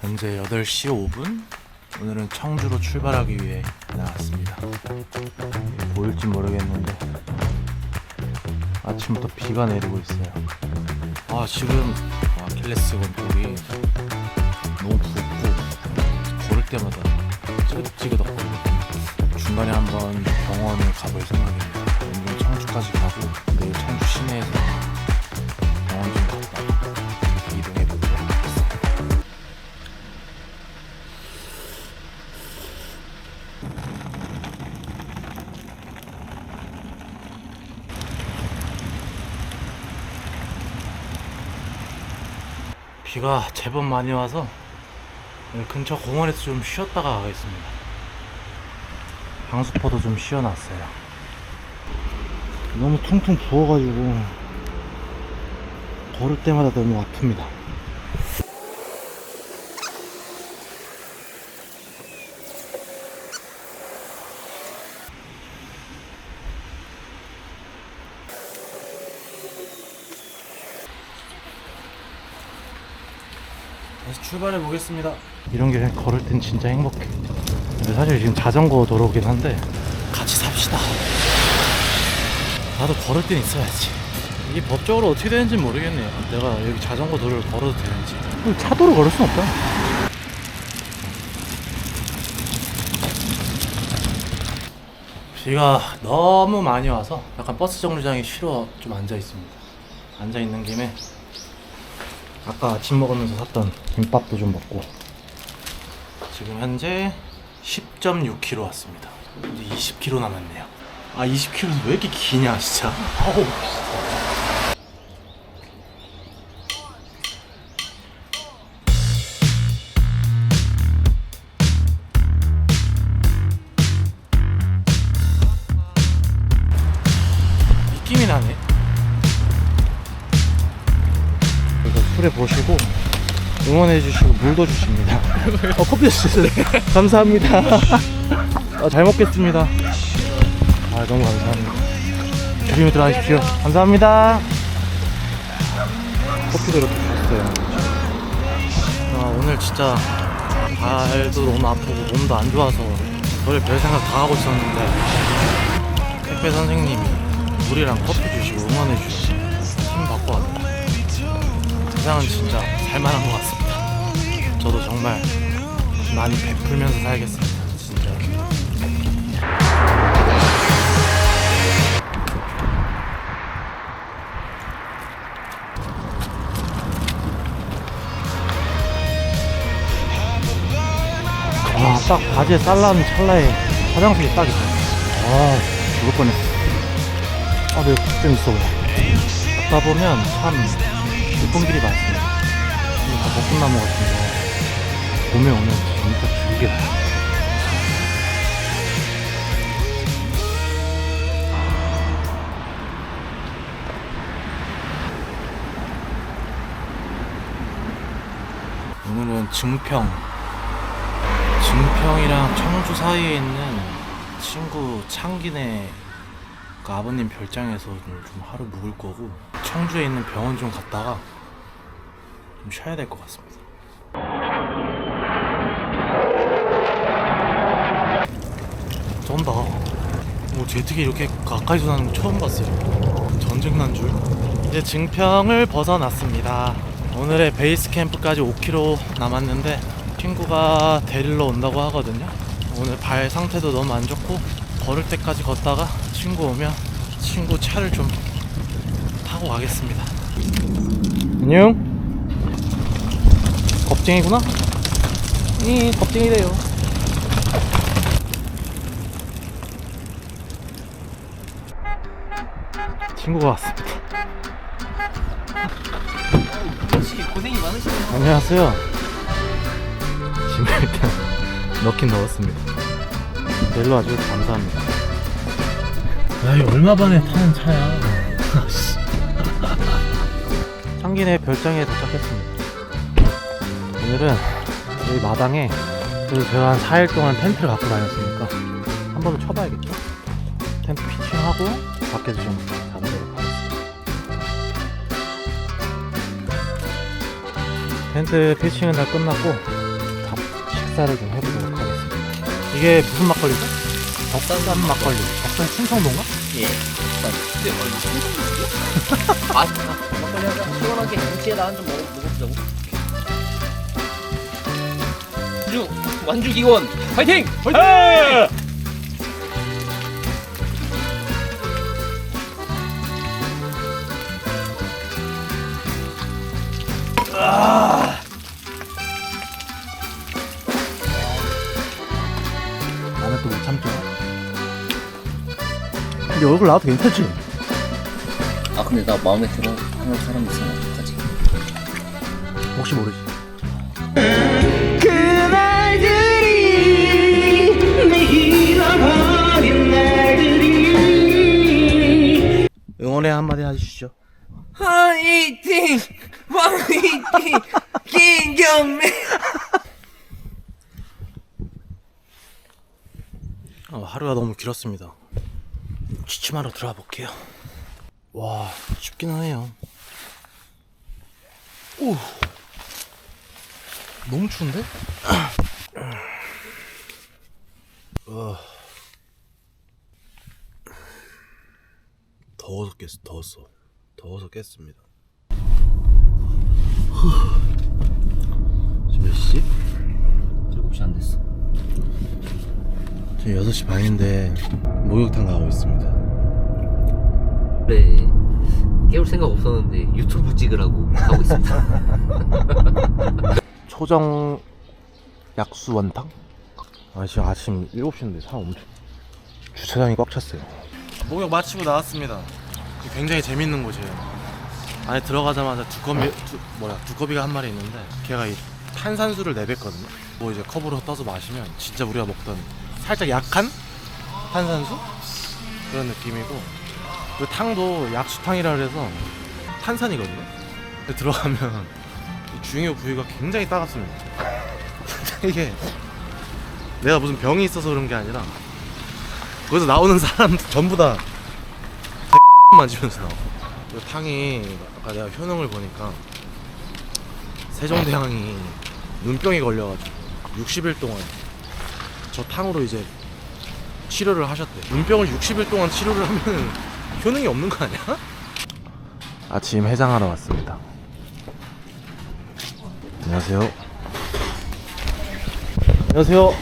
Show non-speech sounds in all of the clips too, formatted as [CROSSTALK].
현재 8시 5분. 오늘은 청주로 출발하기 위해 나왔습니다. 보일지 모르겠는데 아침부터 비가 내리고 있어요. 아 지금 아킬레스 건폭이 너무 붓고 걸을 때마다 찌긋찌긋하거든요 중간에 한번 병원을 가볼 생각입니다 오늘 청주까지 가고 내일 청주 시내에서 병원 좀 갔다가 이동해 보도록 하겠습니다 비가 제법 많이 와서 근처 공원에서 좀 쉬었다가 가겠습니다. 방수포도 좀 씌워놨어요. 너무 퉁퉁 부어가지고 걸을 때마다 너무 아픕니다. 다시 출발해 보겠습니다. 이런 길 걸을 땐 진짜 행복해. 근데 사실 지금 자전거 도로긴 한데 같이 삽시다. 나도 걸을 땐 있어야지. 이게 법적으로 어떻게 되는지 모르겠네요. 내가 여기 자전거 도로를 걸어도 되는지. 차도로 걸을 순 없다. 비가 너무 많이 와서 약간 버스 정류장에 쉬러 좀 앉아 있습니다. 앉아 있는 김에 아까 아침 먹으면서 샀던 김밥도 좀 먹고 지금 현재 10.6km 왔습니다. 이제 20km 남았네요. 아 20km는 왜 이렇게 기냐 진짜? 아우 느낌이 나네. 그래서 술에 보시고 응원해 주시고 물도 주십니다. 어, 커피 주세요. 감사합니다. 아, 잘 먹겠습니다. 아, 너무 감사합니다. 조심히 들어가십시오. 감사합니다. 커피도 이렇게 줬어요. 아, 오늘 진짜 발도 너무 아프고 몸도 안 좋아서 별, 별 생각 다 하고 있었는데 택배 선생님이 물이랑 커피 주시고 응원해 주시고 힘 받고 왔다. 세상은 진짜 살만한 것 같습니다. 저도 정말 많이 베풀면서 살겠습니다. 진짜. 와, 딱 바지에 쌀라는 찰나에 화장실이 딱 있어. 아, 죽을 뻔했어. 아, 내 걱정 있어. 걷다 보면 참 예쁜 길이 많습니다. 다 벚꽃나무 같은데 봄에 오면 진짜 나요. 오늘은 증평 증평이랑 청주 사이에 있는 친구 창기네 그 아버님 별장에서 좀 하루 묵을 거고 청주에 있는 병원 좀 갔다가 좀 쉬어야 될 것 같습니다. 쩐다. 뭐 제트기 이렇게 가까이서 나는 거 처음 봤어요. 전쟁 난 줄. 이제 증평을 벗어났습니다. 오늘의 베이스 캠프까지 5km 남았는데 친구가 데리러 온다고 하거든요. 오늘 발 상태도 너무 안 좋고 걸을 때까지 걷다가 친구 오면 친구 차를 좀 타고 가겠습니다. 안녕. 겁쟁이구나? 이 겁쟁이래요. 친구가 왔습니다. 고생이 많으시네요. 안녕하세요. 지금 일단 넣긴 넣었습니다. 넬로 아주 감사합니다. 야, 이 얼마 만에 타는 차야. [LAUGHS] 창기네 별장에 도착했습니다. 오늘은 여기 마당에 그래도 제가 한 4일 동안 텐트를 갖고 다녔으니까 한 번은 쳐봐야겠죠. 텐트 피칭하고 밖에서 좀 다니도록 하겠습니다. 텐트 피칭은 다 끝났고 밥 식사를 좀 해보도록 하겠습니다. 이게 무슨 막걸리죠? 덕산 막걸리. 덕산 충청도인가? 예. 근데 뭐 이거 생선이지? 아, 아, 막걸리 하자. 시원하게 김치에다 한 점 먹어 먹어보자 완주 완주 기원 파이팅! 파이팅! 나는 또 못 참죠. 근데 얼굴 나와도 괜찮지? 아 근데 나 마음에 들어 하는 사람 있으면 어떡하지? 혹시 모르지. 응원의 한마디 해주시죠. 화이팅! 화이팅! 김경래! 어, 하루가 너무 길었습니다. 취침하러 들어가 볼게요. 와, 춥긴 하네요. 오, 너무 추운데? [CLEARS THROAT] 어. 더워서 깼어, 더웠어. 더워서 깼습니다. 지금 몇 시? 7시 안 됐어. 지금 6시 반인데 목욕탕 가고 있습니다. 그래 깨울 생각 없었는데 유튜브 찍으라고 하고 있습니다. [LAUGHS] 초정 약수 원탕? 아 지금 아침 7시인데 사람 엄청 주차장이 꽉 찼어요 목욕 마치고 나왔습니다 굉장히 재밌는 곳이에요. 안에 들어가자마자 두꺼비 두, 뭐야 두꺼비가 한 마리 있는데 걔가 이 탄산수를 내뱉거든요. 뭐 이제 컵으로 떠서 마시면 진짜 우리가 먹던 살짝 약한 탄산수? 그런 느낌이고 그 탕도 약수탕이라 그래서 탄산이거든요. 근데 들어가면 이 중요 부위가 굉장히 따갑습니다. [LAUGHS] 이게 내가 무슨 병이 있어서 그런 게 아니라 거기서 나오는 사람 전부 다 만지면서 나와. 그 탕이 아까 내가 효능을 보니까 세종대왕이 눈병이 걸려가지고 60일 동안 저 탕으로 이제 치료를 하셨대. 눈병을 60일 동안 치료를 하면 [LAUGHS] 효능이 없는 거 아니야? 아침 해장하러 왔습니다. 안녕하세요. 안녕하세요.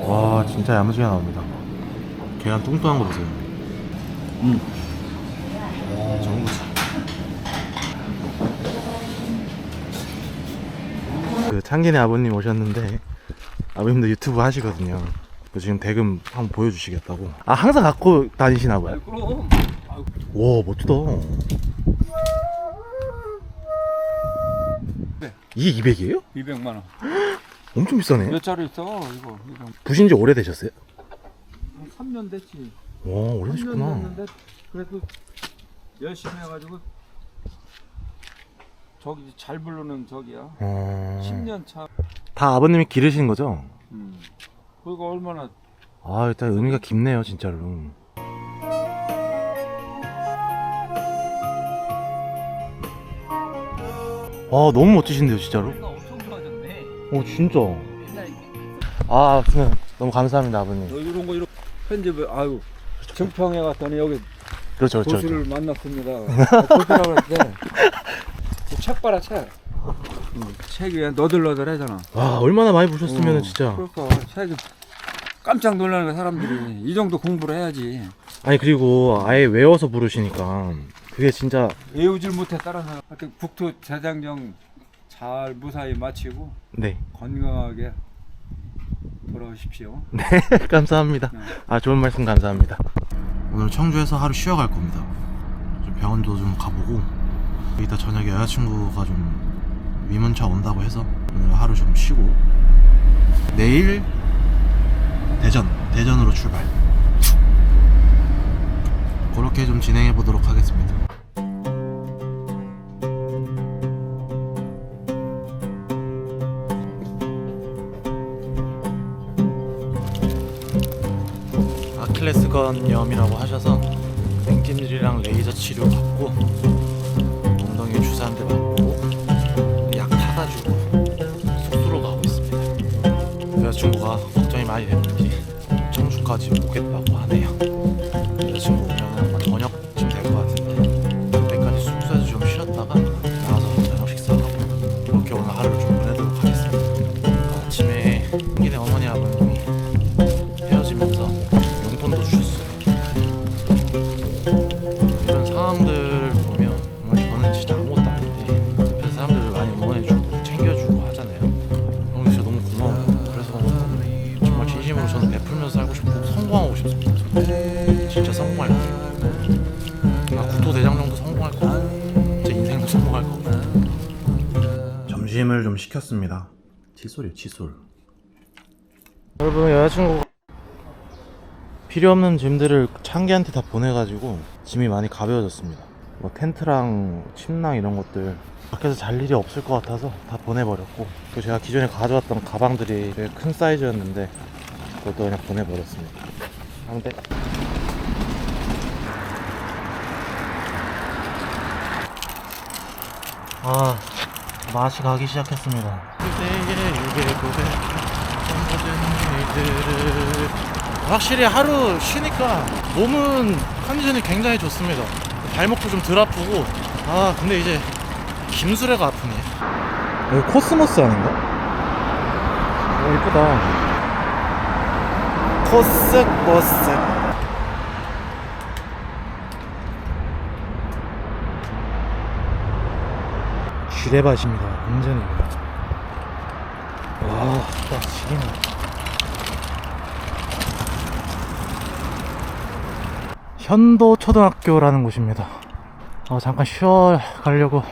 와 진짜 야무지게 나옵니다. 계란 뚱뚱한 거 보세요. 음. 와 저런 거지. 그 창진이 아버님 오셨는데 아버님도 유튜브 하시거든요. 그 지금 대금 한번 보여주시겠다고. 아 항상 갖고 다니시나 봐요. 그럼 와 멋지다. 이게 200이에요? 200만 원. [GASPS] 엄청 비싸네. 몇 자리 있어? 이거 이거 부신 지 오래되셨어요? 한 3년 됐지. 와 3년 오래되셨구나. 됐는데 그래도 열심히 해가지고 저기 잘 부르는 저기야. 어... 10년 차. 다 아버님이 기르신 거죠? 음. 그거 얼마나 아 일단 의미가 깊네요 진짜로. 아 너무 멋지신데요 진짜로. 나 엄청 좋아졌네. 오 진짜. 아 그냥 너무 감사합니다 아버님. 너 이런 거 이런 편집을 아유 증평에 갔더니 여기 그렇죠 그렇죠. 고수를 만났습니다. 고수라고 그랬대. 책 봐라 책. 음, 책이 너들너들하잖아. 와 얼마나 많이 보셨으면 어, 은 진짜. 그러니까 책이 깜짝 놀라는 거야 사람들이 이 정도 공부를 해야지. 아니 그리고 아예 외워서 부르시니까 그게 진짜 외우질 못해 따라서 하여튼 국토 재장정 잘 무사히 마치고 네 건강하게 돌아오십시오. 네, [LAUGHS] 감사합니다. 아, 좋은 말씀 감사합니다. 오늘 청주에서 하루 쉬어갈 겁니다. 좀 병원도 좀 가보고, 이따 저녁에 여자친구가 좀 위문차 온다고 해서 오늘 하루 좀 쉬고, 내일 대전, 대전으로 출발. 그렇게 좀 진행해 보도록 하겠습니다. 대변염이라고 하셔서 냉찜질이랑 레이저 치료 받고 엉덩이에 주사 한 대 맞고 약 타가지고 숙소로 가고 있습니다. 여자친구가 걱정이 많이 됐는지 청주까지 오겠다고 하네 점심을 좀 시켰습니다. 칫솔이요 칫솔. 여러분 여자친구가 필요 없는 짐들을 창기한테 다 보내가지고 짐이 많이 가벼워졌습니다. 뭐 텐트랑 침낭 이런 것들 밖에서 잘 일이 없을 것 같아서 다 보내버렸고 또 제가 기존에 가져왔던 가방들이 되게 큰 사이즈였는데 그것도 그냥 보내버렸습니다. 상대 아 맛이 가기 시작했습니다. 확실히 하루 쉬니까 몸은 컨디션이 굉장히 좋습니다. 발목도 좀 덜 아프고 아 근데 이제 김수레가 아프네. 여기 코스모스 아닌가? 오 이쁘다. 코스모스. 쥐레밭입니다. 완전히. 와, 딱 지기네. 현도 초등학교라는 곳입니다. 어, 잠깐 쉬어 가려고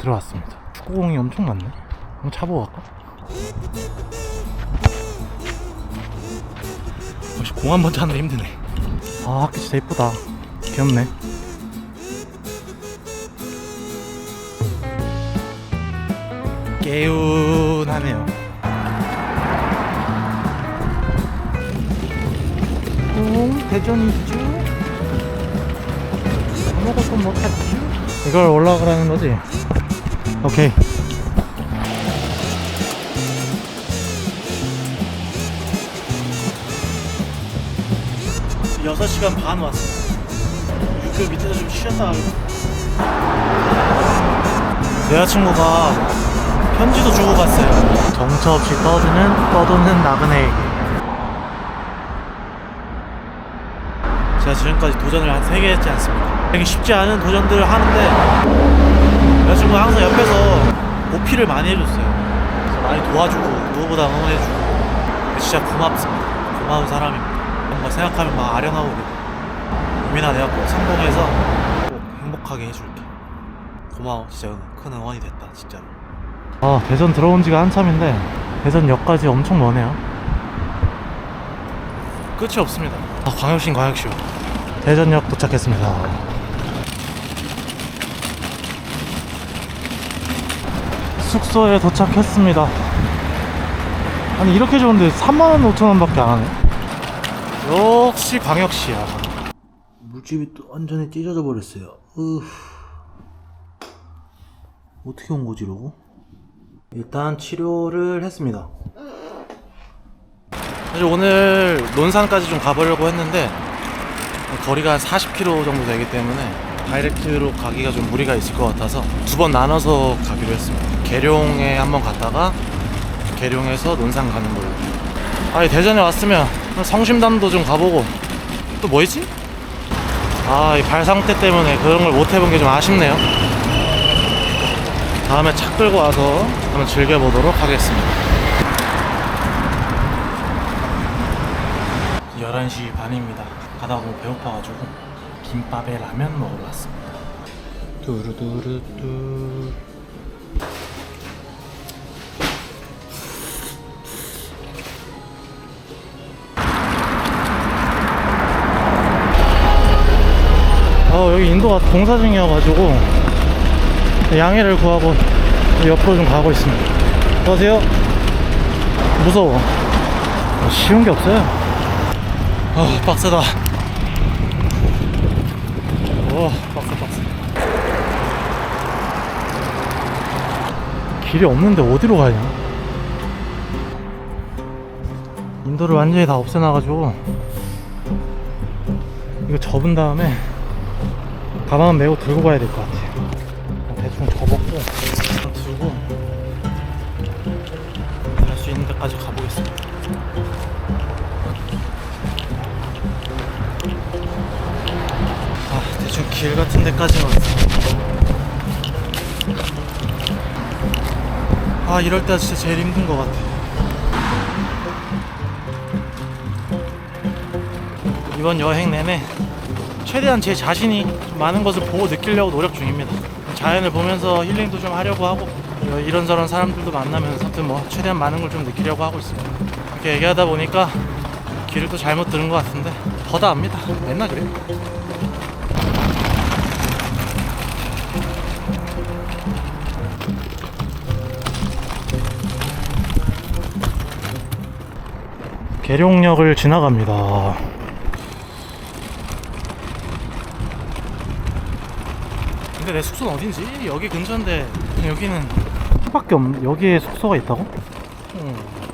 들어왔습니다. 축구공이 엄청 많네. 한번 차보고 갈까? 역시 공 한번 차는데 힘드네. 아, 학교 진짜 이쁘다. 귀엽네. 개운하네요. 응, 대전 있죠? 아무것도 못했지? 이걸 올라가라는 거지? 오케이. 6시간 반 왔어. 육교 밑에서 좀 쉬었다. 여자친구가 편지도 주고 갔어요. 정처 없이 떠드는 떠도는 나그네에게. 제가 지금까지 도전을 한 3개 했지 않습니까? 되게 쉽지 않은 도전들을 하는데 여자친구가 항상 옆에서 보필을 많이 해줬어요. 많이 도와주고 누구보다 응원해주고 진짜 고맙습니다. 고마운 사람입니다. 뭔가 생각하면 막 아련하고 그래요. 유민아 내가 꼭 성공해서 꼭 행복하게 해줄게. 고마워 진짜 큰 응원이 됐다 진짜로. 아 대전 들어온 지가 한참인데 대전역까지 엄청 머네요. 끝이 없습니다. 아, 광역시 광역시요. 대전역 도착했습니다. 숙소에 도착했습니다. 아니 이렇게 좋은데 3만 5천 원 밖에 안 하네. 역시 광역시야. 물집이 또 완전히 찢어져 버렸어요. 으 어떻게 온 거지, 이러고? 일단 치료를 했습니다. 사실 오늘 논산까지 좀 가보려고 했는데 거리가 한 40km 정도 되기 때문에 다이렉트로 가기가 좀 무리가 있을 것 같아서 두 번 나눠서 가기로 했습니다. 계룡에 한번 갔다가 계룡에서 논산 가는 걸로. 아니 대전에 왔으면 성심담도 좀 가보고 또 뭐 있지? 아 이 발 상태 때문에 그런 걸 못 해본 게 좀 아쉽네요. 다음에 차 끌고 와서 한번 즐겨보도록 하겠습니다. 11시 반입니다. 가다 보면 배고파가지고 김밥에 라면 먹으러 왔습니다. 뚜루뚜루뚜. 어, 여기 인도가 공사 중이어가지고 네, 양해를 구하고 옆으로 좀 가고 있습니다. 안녕하세요. 무서워. 쉬운 게 없어요. 아, 빡세다. 오, 빡세, 빡세. 길이 없는데 어디로 가냐? 인도를 완전히 다 없애놔가지고 이거 접은 다음에 가방은 메고 들고 가야 될 것 같아요. 아 대충 길 같은 데까지만 아 이럴 때가 진짜 제일 힘든 것 같아. 이번 여행 내내 최대한 제 자신이 많은 것을 보고 느끼려고 노력 중입니다. 자연을 보면서 힐링도 좀 하려고 하고 어, 이런저런 사람들도 만나면서 아무튼 뭐 최대한 많은 걸 좀 느끼려고 하고 있습니다 이렇게 얘기하다 보니까 길을 또 잘못 들은 것 같은데 더다 압니다 맨날 그래요 계룡역을 지나갑니다. 근데 내 숙소는 어딘지? 여기 근처인데 여기는 밖에 없 여기에 숙소가 있다고? 음.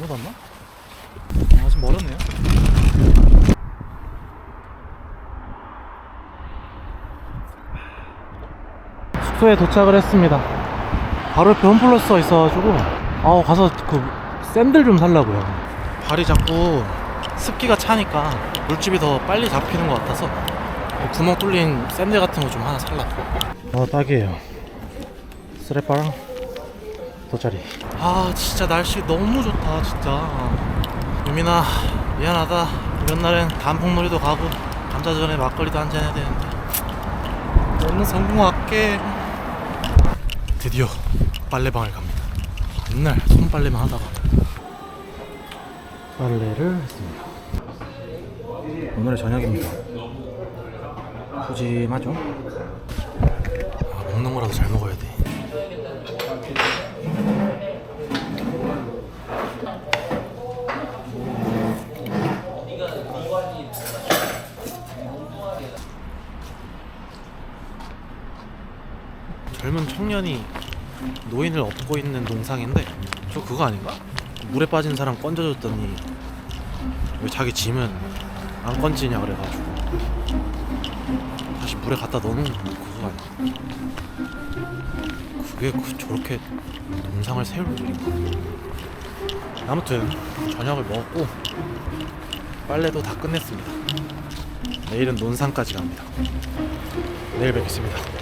잘못 왔나? 아, 아직 멀었네요. 숙소에 도착을 했습니다. 바로 옆에 홈플러스가 있어가지고 아 가서 그 샌들 좀 살라고요. 발이 자꾸 습기가 차니까 물집이 더 빨리 잡히는 것 같아서 구멍 뚫린 샌들 같은 거 좀 하나 살라고. 아 딱이에요. 쓰레빠랑 돗자리. 아 진짜 날씨 너무 좋다 진짜. 유민아 미안하다. 이런 날엔 단풍놀이도 가고 감자전에 막걸리도 한잔 해야 되는데 너무 성공할게. 드디어 빨래방을 갑니다. 맨날 손빨래만 하다가 빨래를 했습니다. 오늘의 저녁입니다. 푸짐하죠? 아, 먹는 거라도 잘 먹어야 돼. 젊은 청년이 노인을 업고 있는 동상인데 저 그거 아닌가? 물에 빠진 사람 건져줬더니 왜 자기 짐은 안 건지냐 그래가지고 다시 물에 갖다 넣는 그거 아니야? 그게 그 저렇게 동상을 세울 일인가? 아무튼 저녁을 먹었고 빨래도 다 끝냈습니다. 내일은 논산까지 갑니다. 내일 뵙겠습니다.